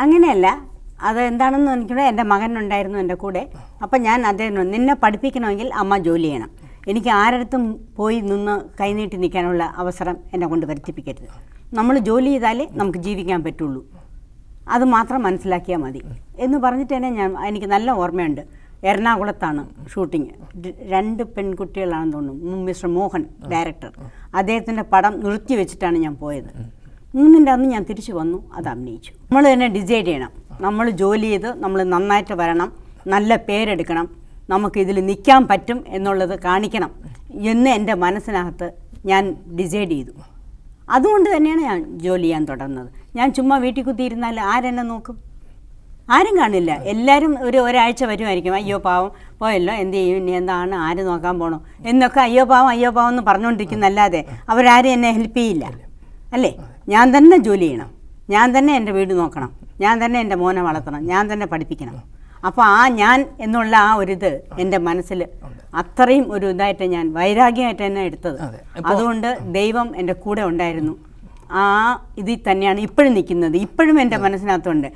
അങ്ങനെയല്ല. അത് എന്താണെന്ന് എനിക്കൂടെ എന്റെ മകനുണ്ടായിരുന്നു എന്റെ കൂടെ. അപ്പം ഞാൻ അദ്ദേഹം നിന്നെ പഠിപ്പിക്കണമെങ്കിൽ അമ്മ ജോലി ചെയ്യണം. എനിക്ക് ആരടുത്തും പോയി നിന്ന് കൈനീട്ടി നിൽക്കാനുള്ള അവസരം എന്നെ കൊണ്ട് വരുത്തിപ്പിക്കരുത്. നമ്മൾ ജോലി ചെയ്താലേ നമുക്ക് ജീവിക്കാൻ പറ്റുള്ളൂ. അത് മാത്രം മനസ്സിലാക്കിയാൽ മതി. എന്ന് പറഞ്ഞിട്ട് തന്നെ ഞാൻ എനിക്ക് നല്ല ഓർമ്മയുണ്ട്. എറണാകുളത്താണ് ഷൂട്ടിങ്. രണ്ട് പെൺകുട്ടികളാണെന്ന് തോന്നുന്നു. Mister Mohan director. അദ്ദേഹത്തിന്റെ പടം നിർത്തി വെച്ചിട്ടാണ് ഞാൻ പോയത്. മൂന്നിന്റെ അന്ന് ഞാൻ തിരിച്ചു വന്നു അത് അഭിനയിച്ചു. നമ്മൾ തന്നെ ഡിസൈഡ് ചെയ്യണം. നമ്മൾ ജോലി ചെയ്ത് നമ്മൾ നന്നായിട്ട് വരണം നല്ല പേരെടുക്കണം നമുക്ക് ഇതിൽ നിൽക്കാൻ പറ്റും എന്നുള്ളത് കാണിക്കണം എന്ന് എന്റെ മനസ്സിനകത്ത് ഞാൻ ഡിസൈഡ് ചെയ്തു. അതുകൊണ്ട് തന്നെയാണ് ഞാൻ ജോലി ചെയ്യാൻ തുടർന്നത്. ഞാൻ ചുമ്മാ വീട്ടിൽ കുത്തിയിരുന്നാൽ ആരെന്നെ നോക്കും? ആരും കാണില്ല. എല്ലാവരും ഒരു ഒരാഴ്ച വരുമായിരിക്കും. അയ്യോ പാവം പോയല്ലോ എന്ത് ചെയ്യും? ഇനി എന്താണ്? ആര് നോക്കാൻ പോണോ? എന്നൊക്കെ അയ്യോ പാവം അയ്യോ പാവം എന്ന് പറഞ്ഞുകൊണ്ടിരിക്കുന്നല്ലാതെ അവരാരും എന്നെ ഹെൽപ്പ് ചെയ്യില്ല. അല്ലേ? ഞാൻ തന്നെ ജോലി ചെയ്യണം. ഞാൻ തന്നെ എന്റെ വീട് നോക്കണം. ഞാൻ തന്നെ എന്റെ മോനെ വളർത്തണം. ഞാൻ തന്നെ പഠിപ്പിക്കണം. അപ്പോൾ ആ ഞാൻ എന്നുള്ള ആ ഒരു ഇത് എന്റെ മനസ്സിൽ അത്രയും ഒരു ഇതായിട്ട് ഞാൻ വൈരാഗ്യമായിട്ട് തന്നെ എടുത്തത്. അതെ. അതുകൊണ്ട് ദൈവം എന്റെ കൂടെ ഉണ്ടായിരുന്നു. ആ ഇതിൽ തന്നെയാണ് ഇപ്പോഴും നിൽക്കുന്നത്. ഇപ്പോഴും എന്റെ മനസ്സിനകത്തുണ്ട്.